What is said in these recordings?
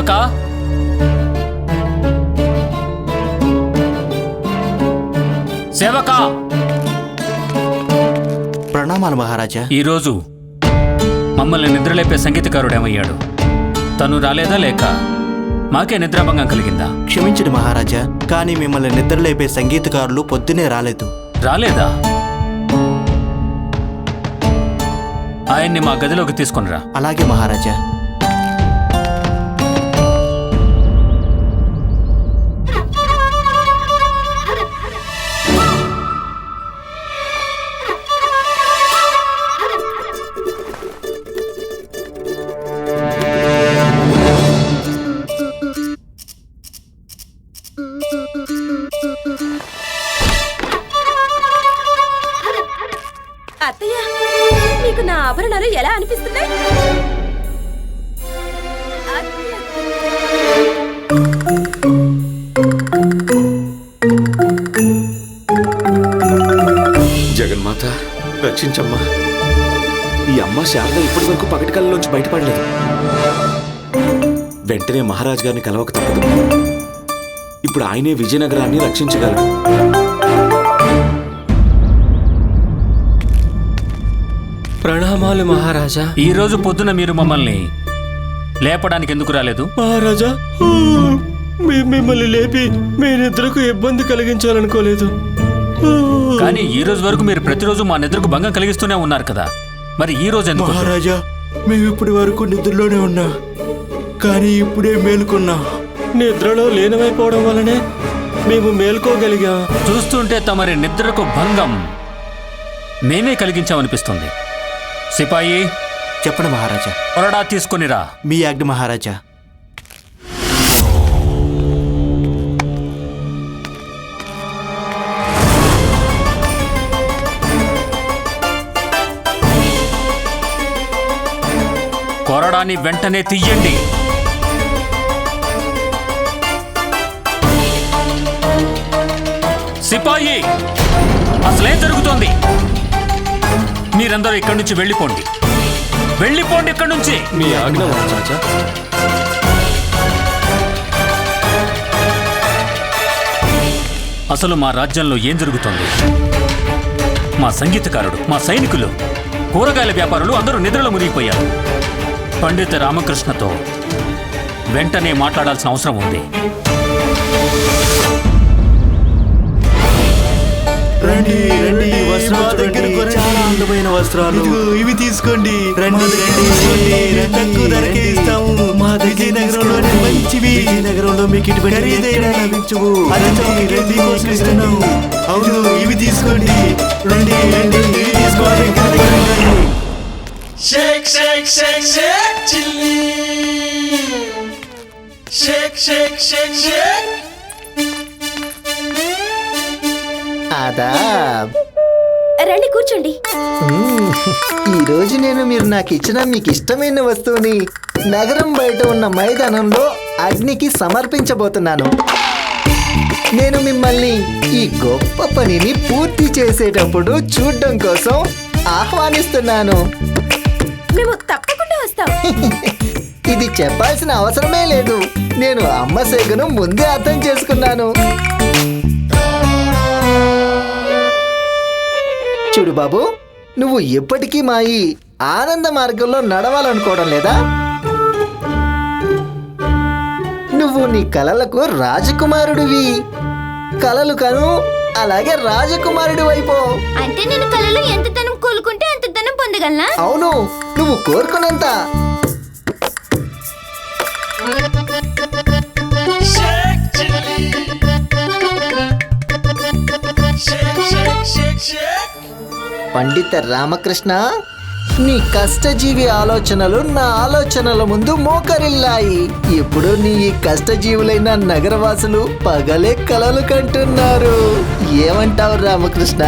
సేవక సేవక! ప్రణామాలు మహారాజా. ఈరోజు మమ్మల్ని నిద్రలేపే సంగీతకారుడేమయ్యాడు. తను రాలేదా లేక మాకే నిద్రాభంగం కలిగిందా? క్షమించడు మహారాజా కానీ మిమ్మల్ని నిద్రలేపే సంగీతకారులు పొద్దునే రాలేదు. రాలేదా? ఆయన్ని మా గదిలోకి తీసుకొనిరా. అలాగే మహారాజా. రక్షించమ్మా ఈ అమ్మ శారద ఇప్పటి వరకు పగటి కళ్ళలోంచి బయటపడలేదు. వెంటనే మహారాజ్ గారిని కలవక తప్పదు. ఇప్పుడు ఆయనే విజయనగరాన్ని రక్షించగలడు. ప్రణామాలు మహారాజా. ఈ రోజు పొద్దున మీరు మమ్మల్ని లేపడానికి ఎందుకు రాలేదు? మహారాజా మీ- మిమ్మల్ని లేపి మీ నిద్రకు ఇబ్బంది కలిగించాలనుకోలేదు. కానీ ఈ రోజు వరకు మీరు ప్రతిరోజు మా నిద్రకు భంగం కలిగిస్తూనే ఉన్నారు కదా. మరి ఈ రోజు ఎందుకు? మహారాజా మేము ఇప్పటి వరకు నిద్రలోనే ఉన్నా కానీ ఇప్పుడే మేలుకున్నా. నిద్రలో లీనమైపోవడం వల్లనే మేము మేల్కోగలిగాం. చూస్తుంటే తమరి నిద్రకు భంగం మేమే కలిగించామనిపిస్తుంది. సిపాయి చెప్పండి మహారాజా. కొరడా తీసుకునిరా మీ ఆజ్ఞ మహారాజా. కొరడాని వెంటనే తీయండి. సిపాయి అసలేం జరుగుతోంది? మీరందరూ ఇక్కడి నుంచి వెళ్ళిపోండి. వెళ్ళిపోండి ఇక్కడి నుంచి. మీ ఆజ్ఞ అసలు మా రాజ్యంలో ఏం జరుగుతోంది? మా సంగీతకారుడు మా సైనికులు కూరగాయల వ్యాపారులు అందరూ నిద్రలో మునిగిపోయారు. పండిత రామకృష్ణతో వెంటనే మాట్లాడాల్సిన అవసరం ఉంది. రండి రండి వస్త్రాలు చూడండి. చాలా అందమైన వస్త్రాలు. ఇవి తీసుకోండి. రండి రండి తక్కువ ధరకే ఇస్తాము. మా విజయనగరంలోనే మంచివి. విజయనగరంలో మీకు ఇటువంటి ఖరీదైన లభించవు. రండి కోసం ఇస్తున్నాము. అవును ఇవి తీసుకోండి. రండి రండి ఇవి తీసుకోండి. Shake, shake, shake, shake, chili. Shake, shake, shake, shake. Aadab రండి కూర్చోండి మ్మ్. ఈ రోజు నేను మీరు నాకు ఇచ్చిన మీకు ఇష్టమైన వస్తువుని నగరం బయట ఉన్న మైదానంలో అగ్నికి సమర్పించబోతున్నాను నేను మిమ్మల్ని ఈ గొప్ప పనిని పూర్తి చేసేటప్పుడు చూడడం కోసం ఆహ్వానిస్తున్నాను మేము తప్పకుండా వస్తాం. ఇది చెప్పాల్సిన అవసరమే లేదు. నేను అమ్మ సేగను ముందే అర్థం చేసుకున్నాను. చూడు బాబు నువ్వు ఎప్పటికీ మా ఈ ఆనంద మార్గంలో నడవాలనుకోవడం లేదా? నువ్వు నీ కలలకు రాజకుమారుడివి. కలలు కను అలాగే రాజకుమారుడి వైపో అంటే నేను కళలో ఎంత ధనం కోలుకుంటే అంత పొందగలనా అవును నువ్వు కోరుకున్నంత. పండిత రామకృష్ణ నీ కష్టజీవి ఆలోచనలు నా ఆలోచనల ముందు మోకరిల్లాయి. ఇప్పుడు నీ ఈ కష్టజీవులైన నగరవాసులు పగలే కలలు కంటున్నారు. ఏమంటావు రామకృష్ణ?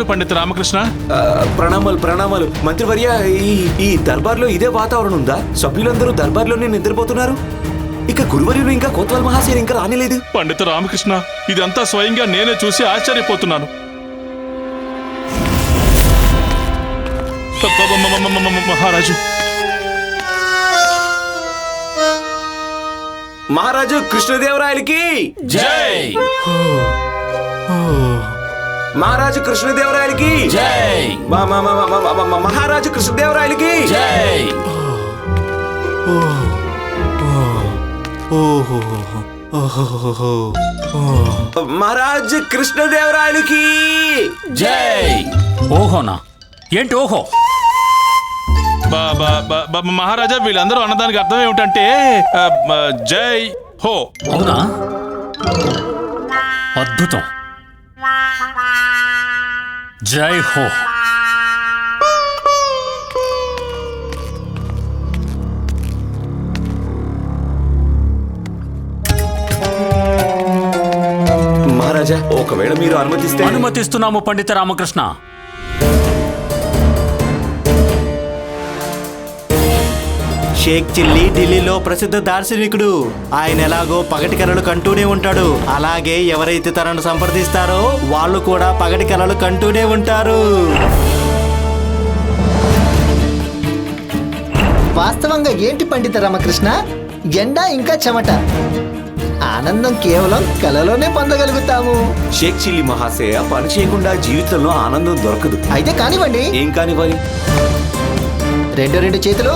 ప్రణామాలు పండిత రామకృష్ణ? ప్రణామాలు ప్రణామాలు. మంత్రివర్య ఈ ఈ దర్బార్లో ఇదే వాతావరణం ఉందా? సభ్యులందరూ దర్బార్లోనే నిద్రపోతున్నారు? ఇక గురువర్యులు ఇంకా కోత్వాల్ మహాశయులు ఇంకా రానిలేదు. పండిత రామకృష్ణ ఇదంతా స్వయంగా నేనే చూసి ఆశ్చర్యపోతున్నాను. మహారాజు. మహారాజు కృష్ణదేవరాయలకి జై! మహారాజు కృష్ణదేవరాయలకి. జై. మహారాజు కృష్ణదేవరాయలకి. జై. ఓహో ఓహో మహారాజు కృష్ణదేవరాయలకి. జై. ఓహోనా. ఏంటి ఓహో? బ- బ- బ- బ- మహారాజా వీళ్ళందరూ అన్నదానికి అర్థం ఏమిటంటే జై హో. అవునా? అద్భుతం. జై హో. మహారాజా ఒకవేళ మీరు అనుమతిస్తే అనుమతిస్తున్నాము పండిత రామకృష్ణ. షేక్ చిల్లి ఢిల్లీలో ప్రసిద్ధ దార్శనికుడు. ఆయన ఎలాగో పగటి కలలు కంటూనే ఉంటాడు. అలాగే ఎవరైతే తనను సంప్రదిస్తారో వాళ్ళు కూడా పగటి కలలు కంటూనే ఉంటారు. వాస్తవంగా ఏంటి పండిత రామకృష్ణ? ఎండ ఇంకా చెమట. ఆనందం కేవలం కలలోనే పొందగలుగుతాము. షేక్ చిల్లి మహాశయ పని చేయకుండా జీవితంలో ఆనందం దొరకదు. అయితే కానివ్వండి. ఏం కానివ్వాలి? రెండు రెండు చేతులు.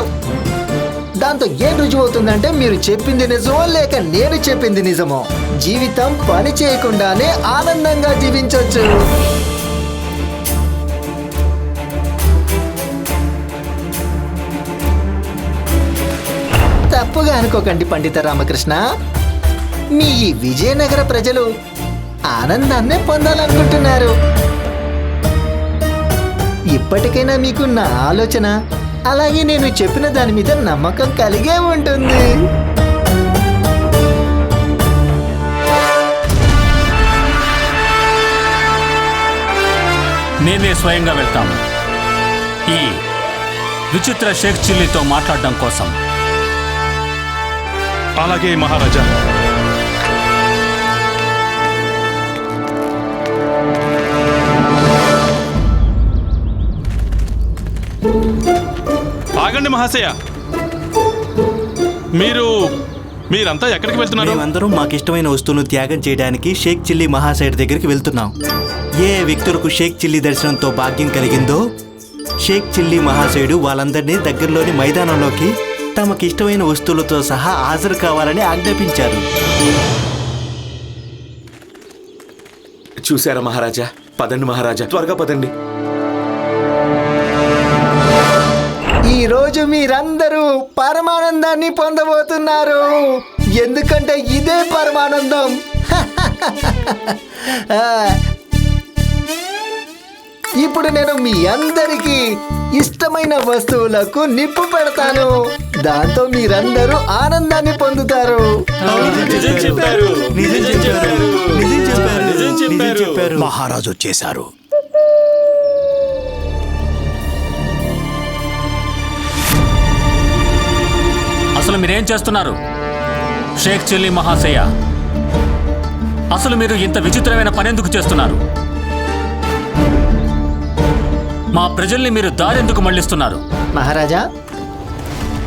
దాంతో ఏం రుజువవుతుందంటే మీరు చెప్పింది నిజమో లేక నేను చెప్పింది నిజమో. జీవితం పని చేయకుండానే ఆనందంగా జీవించవచ్చు తప్పుగా అనుకోకండి పండిత రామకృష్ణ. మీ ఈ విజయనగర ప్రజలు ఆనందాన్నే పొందాలనుకుంటున్నారు. ఇప్పటికైనా మీకు నా ఆలోచన అలాగే నేను చెప్పిన దాని మీద నమ్మకం కలిగే ఉంటుంది. నేనే స్వయంగా వెళ్తాము ఈ విచిత్ర షేక్ చిల్లీతో మాట్లాడడం కోసం. అలాగే మహారాజా. ఆగండి మహాశయ. మీరు మీరంతా ఎక్కడికి వెళ్తున్నారు? మేమందరం మాకు ఇష్టమైన వస్తువును త్యాగం చేయడానికి షేక్ చిల్లి మహాశయుడి దగ్గరికి వెళ్తున్నాం. ఏ వ్యక్తులకు షేక్ చిల్లి దర్శనంతో భాగ్యం కలిగిందో షేక్ చిల్లి మహాశయుడు వాళ్ళందరినీ దగ్గరలోని మైదానంలోకి తమకి ఇష్టమైన వస్తువులతో సహా హాజరు కావాలని ఆజ్ఞాపించారు. చూశారా మహారాజా? పదండి మహారాజా త్వరగా పదండి. ఈ రోజు మీరందరూ పరమానందాన్ని పొందబోతున్నారు. ఎందుకంటే ఇదే పరమానందం. ఇప్పుడు నేను మీ అందరికీ ఇష్టమైన వస్తువులకు నిప్పు పెడతాను. దాంతో మీరందరూ ఆనందాన్ని పొందుతారు. నిజం చెప్పారు. మీరేం చేస్తున్నారు? షేక్ చిల్లి మహాశయ. అసలు మీరు ఇంత విచిత్రమైన పనెందుకు చేస్తున్నారు? మా ప్రజల్ని మీరు దారెందుకు మళ్ళిస్తున్నారు మహారాజా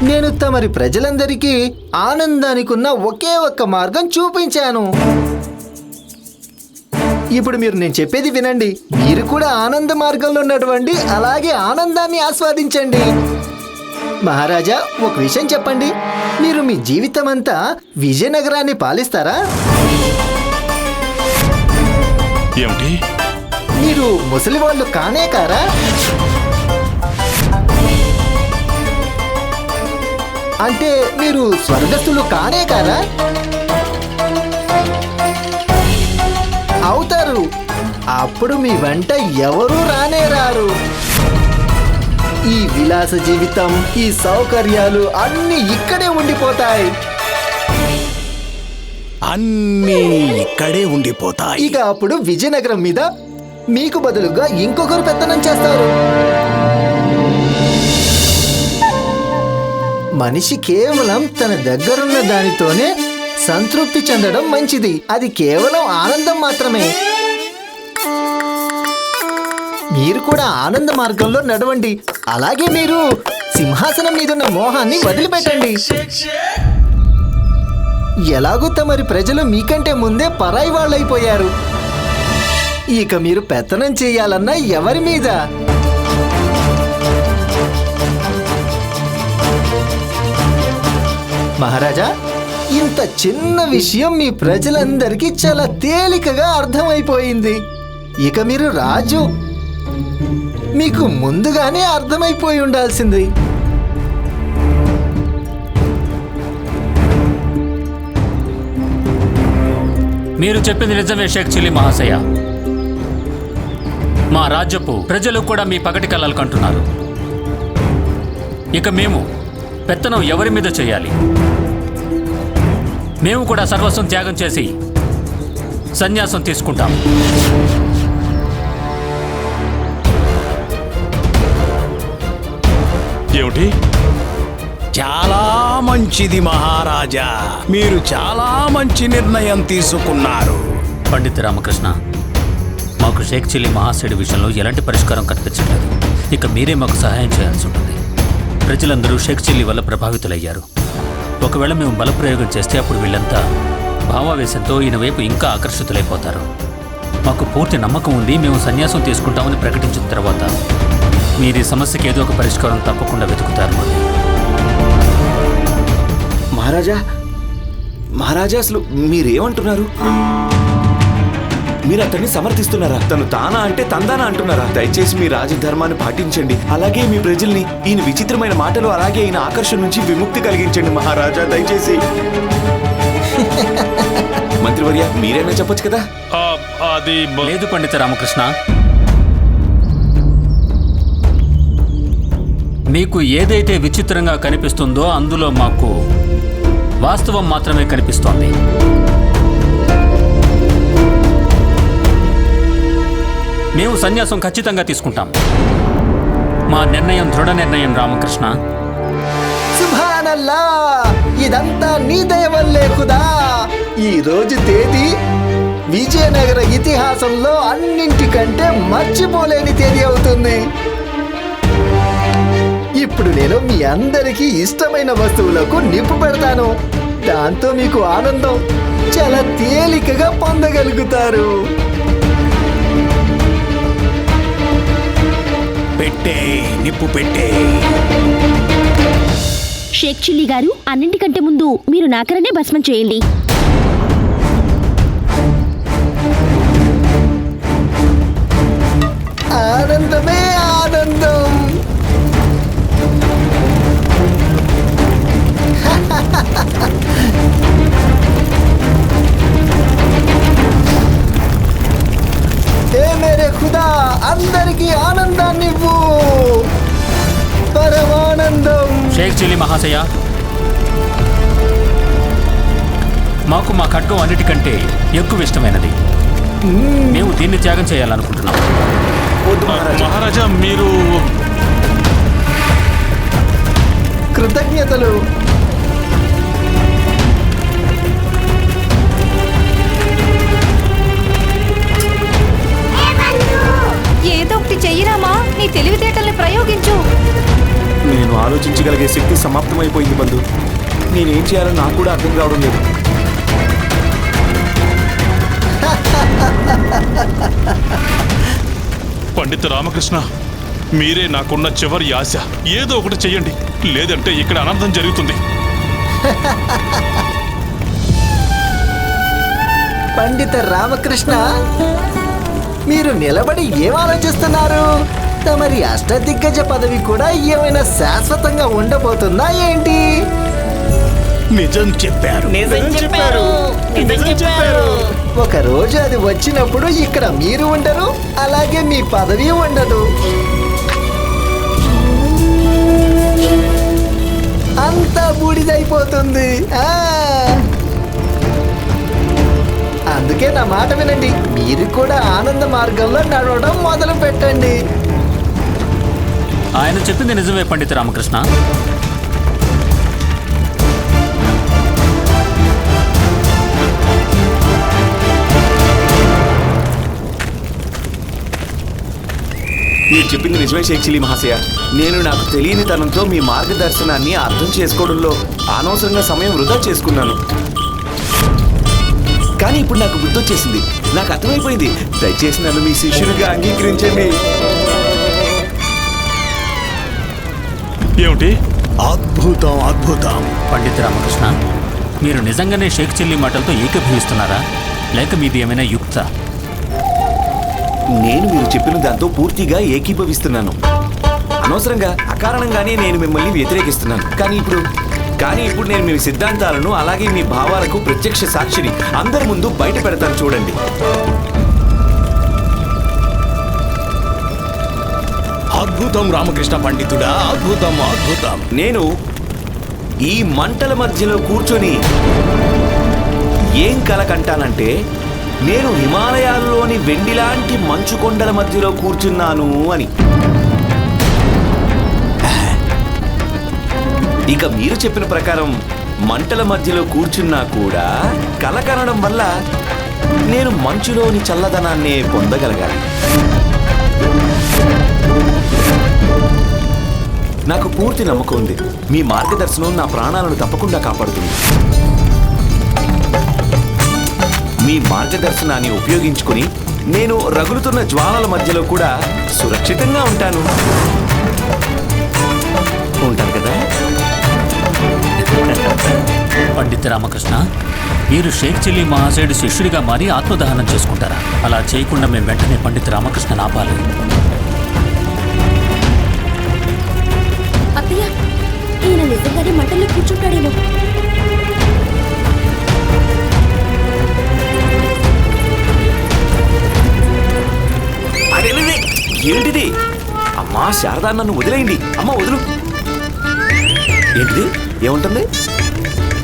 నేను తమరి ప్రజలందరికీ ఆనందానికి ఉన్న ఒకే ఒక్క మార్గం చూపించాను. ఇప్పుడు మీరు నేను చెప్పేది వినండి. మీరు కూడా ఆనంద మార్గంలో ఉన్నటువంటి అలాగే ఆనందాన్ని ఆస్వాదించండి. మహారాజా ఒక విషయం చెప్పండి. మీరు మీ జీవితం అంతా విజయనగరాన్ని పాలిస్తారా? ఏమిటి? మీరు ముసలి వాళ్ళు కానే కారా? అంటే మీరు స్వర్గస్థులు కానే కారా? అవుతారు. అప్పుడు మీ వెంట ఎవరూ రానే రారు. ఈ విలాస జీవితం ఈ సౌకర్యాలు అన్నీ ఇక్కడే ఉండిపోతాయి. అన్నీ ఇక్కడే ఉండిపోతాయి. ఇక అప్పుడు విజయనగరం మీద మీకు బదులుగా ఇంకొకరు పెత్తనం చేస్తారు. మనిషి కేవలం తన దగ్గరున్న దానితోనే సంతృప్తి చెందడం మంచిది. అది కేవలం ఆనందం మాత్రమే. మీరు కూడా ఆనంద మార్గంలో నడవండి. అలాగే మీరు సింహాసనం మీదున్న మోహాన్ని వదిలిపెట్టండి. ఎలాగో తమరి ప్రజలు మీకంటే ముందే పరాయి వాళ్ళైపోయారు. ఇక మీరు పెత్తనం చేయాలన్నా ఎవరి మీద? మహారాజా ఇంత చిన్న విషయం మీ ప్రజలందరికీ చాలా తేలికగా అర్థమైపోయింది. ఇక మీరు రాజు మీకు ముందుగానే అర్థమైపోయి ఉండాల్సింది. మీరు చెప్పింది నిజమే షేక్ చిలి మహాశయ. మా రాజ్యపు ప్రజలు కూడా మీ పగటి కలలు కంటున్నారు. ఇక మేము పెత్తనం ఎవరి మీద చేయాలి? మేము కూడా సర్వస్వం త్యాగం చేసి సన్యాసం తీసుకుంటాం. ఏమిటి? చాలా మంచిది మహారాజా. మీరు చాలా మంచి నిర్ణయం తీసుకున్నారు. పండిత్ రామకృష్ణ మాకు షేక్ చిలి మహాశయుడి విషయంలో ఎలాంటి పరిష్కారం కనిపించట్లేదు. ఇక మీరే మాకు సహాయం చేయాల్సి ఉంటుంది. ప్రజలందరూ షేక్ చిల్లి వల్ల ప్రభావితులయ్యారు. ఒకవేళ మేము బలప్రయోగం చేస్తే అప్పుడు వీళ్ళంతా భావావేశంతో ఈయన వైపు ఇంకా ఆకర్షితులైపోతారు. మాకు పూర్తి నమ్మకం ఉంది మేము సన్యాసం తీసుకుంటామని ప్రకటించిన తర్వాత మీరు ఈ సమస్యకి ఏదో ఒక పరిష్కారం తప్పకుండా వెతుకుతారు మహారాజా మహారాజా అసలు మీరేమంటున్నారు? మీరు అతన్ని సమర్థిస్తున్నారా? తను తానా అంటే తందానా అంటున్నారా? దయచేసి మీ రాజధర్మాన్ని పాటించండి. అలాగే మీ ప్రజల్ని ఈయన విచిత్రమైన మాటలు అలాగే ఈయన ఆకర్షణ నుంచి విముక్తి కలిగించండి మహారాజా దయచేసి. మంత్రివర్య మీరైనా చెప్పొచ్చు కదా? ఆ, అది లేదు పండిత రామకృష్ణ. మీకు ఏదైతే విచిత్రంగా కనిపిస్తుందో అందులో మాకు వాస్తవం మాత్రమే కనిపిస్తోంది. మేము సన్యాసం ఖచ్చితంగా తీసుకుంటాం. మా నిర్ణయం దృఢ నిర్ణయం రామకృష్ణ. సుభానల్లా ఇదంతా నీ దయవల్లే కుదా. ఈ రోజు తేదీ విజయనగర ఇతిహాసంలో అన్నింటికంటే మర్చిపోలేని తేదీ అవుతుంది. ఇప్పుడు నేను మీ అందరికీ ఇష్టమైన వస్తువులకు నిప్పు పెడతాను. దాంతో మీకు ఆనందం. చాలా తేలికగా పొందగలుగుతారు. పెట్టే నిప్పు పెట్టే. షేక్ చిల్లి గారు అన్నింటికంటే ముందు మీరు నాకరనే భస్మం చేయండి. అందరికీ ఆనందాన్నివ్వు. పరమానందం. షేక్ చిలి మహాశయ. మాకు మా ఖడ్గం అన్నిటికంటే ఎక్కువ ఇష్టమైనది. మేము. దీన్ని త్యాగం చేయాలనుకుంటున్నాం. మహారాజా మీరు కృతజ్ఞతలు. నీ తెలివితేటల్ని ప్రయోగించు. నేను ఆలోచించగలిగే శక్తి సమాప్తమైపోయింది బంధు. నేనేం చేయాలో నాకు కూడా అర్థం కావడం లేదు. పండిత రామకృష్ణ మీరే నాకున్న చివరి ఆశ. ఏదో ఒకటి చెయ్యండి. లేదంటే ఇక్కడ అనర్థం జరుగుతుంది. పండిత రామకృష్ణ మీరు నిలబడి ఏం ఆలోచిస్తున్నారు? తమరి అష్టదిగ్గజ పదవి కూడా ఏమైనా శాశ్వతంగా ఉండబోతుందా ఏంటి? నిజం చెప్పారు. ఒక రోజు అది వచ్చినప్పుడు ఇక్కడ మీరు ఉండరు అలాగే మీ పదవి ఉండదు. అంతా బూడిదైపోతుంది. ఆ. అందుకే నా మాట వినండి. మీరు కూడా ఆనంద మార్గంలో నడవడం మొదలు పెట్టండి ఆయన చెప్పింది నిజమే పండిత రామకృష్ణ. మీరు చెప్పింది నిజమే శైక్షిలి మహాశయ. నేను నాకు తెలియని తనంతో మీ మార్గదర్శనాన్ని అర్థం చేసుకోవడంలో అనవసరంగా సమయం వృధా చేసుకున్నాను. కానీ ఇప్పుడు నాకు గుర్తొచ్చేసింది. నాకు అర్థమైపోయింది. దయచేసి నన్ను మీ శిష్యునిగా అంగీకరించండి. ఏమిటి? అద్భుతం అద్భుతం. పండిత రామకృష్ణ మీరు నిజంగానే షేక్ చెల్లి మాటలతో ఏకీభవిస్తున్నారా? లేక మీది ఏమైనా యుక్త? నేను మీరు చెప్పిన దాంతో పూర్తిగా ఏకీభవిస్తున్నాను. అనవసరంగా అకారణంగానే నేను మిమ్మల్ని వ్యతిరేకిస్తున్నాను. కానీ ఇప్పుడు కానీ ఇప్పుడు నేను మీ సిద్ధాంతాలను అలాగే మీ భావాలకు ప్రత్యక్ష సాక్షిని అందరి ముందు బయట పెడతాను చూడండి. అద్భుతం రామకృష్ణ పండితుడా అద్భుతం అద్భుతం. నేను ఈ మంటల మధ్యలో కూర్చొని ఏం కలకంటానంటే నేను హిమాలయాల్లోని వెండిలాంటి మంచు కొండల మధ్యలో కూర్చున్నాను అని. ఇక మీరు చెప్పిన ప్రకారం మంటల మధ్యలో కూర్చున్నా కూడా కల కనడం వల్ల నేను మంచులోని చల్లదనాన్నే పొందగలగాలి. నాకు పూర్తి నమ్మకం ఉంది. మీ మార్గదర్శనం నా ప్రాణాలను తప్పకుండా కాపాడుతుంది. మీ మార్గదర్శనాన్ని ఉపయోగించుకుని నేను రగులుతున్న జ్వాలల మధ్యలో కూడా సురక్షితంగా ఉంటాను. ఉంటాను కదా? పండిత రామకృష్ణ మీరు షేక్ చెల్లి మహాశయుడు శిష్యుడిగా మారి ఆత్మదహనం చేసుకుంటారా? అలా చేయకుండా మేము వెంటనే పండిత రామకృష్ణ ఆపాలి ఈయన నిజంగానే మంటల్లో కూర్చుంటాడేమో. ఏంటిది? అమ్మా శారదా నన్ను వదిలేయండి. అమ్మా వదులు. ఏంటిది? ఏముంటుంది?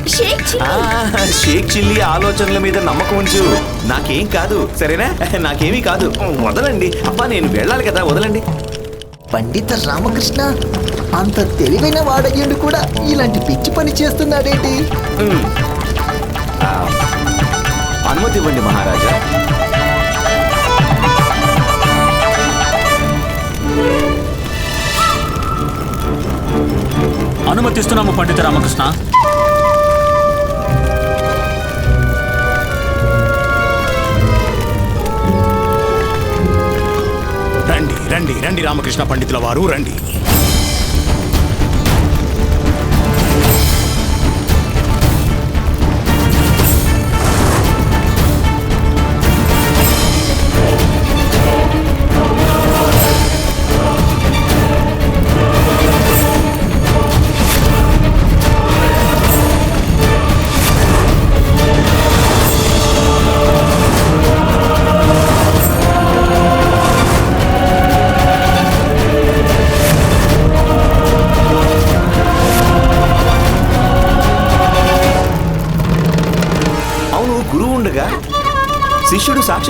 షేక్ చిల్లీ. ఆ, షేక్ చిల్లి ఆలోచనల మీద నమ్మకం ఉంచు. నాకేం కాదు సరేనా? నాకేమీ కాదు. వదలండి. అబ్బా నేను వెళ్ళాలి కదా వదలండి. పండిత రామకృష్ణ అంత తెలివైన వాడయ్యుండి కూడా ఇలాంటి పిచ్చి పని చేస్తున్నాడేంటి? అనుమతి ఇవ్వండి మహారాజా. అనుమతిస్తున్నాము పండిత రామకృష్ణ. రండి రండి రండి రామకృష్ణ పండితుల వారు రండి.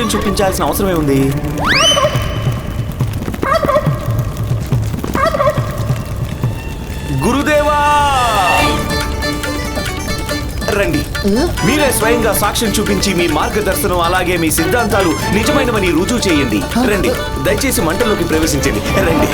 శిష్యుడు చూపించాల్సిన అవసరమే ఉంది గురుదేవా! రండి. మీరే స్వయంగా సాక్ష్యం చూపించి మీ మార్గదర్శనం అలాగే మీ సిద్ధాంతాలు నిజమైనవని రుజువు చేయండి. రండి. దయచేసి మంటలోకి ప్రవేశించండి. రండి.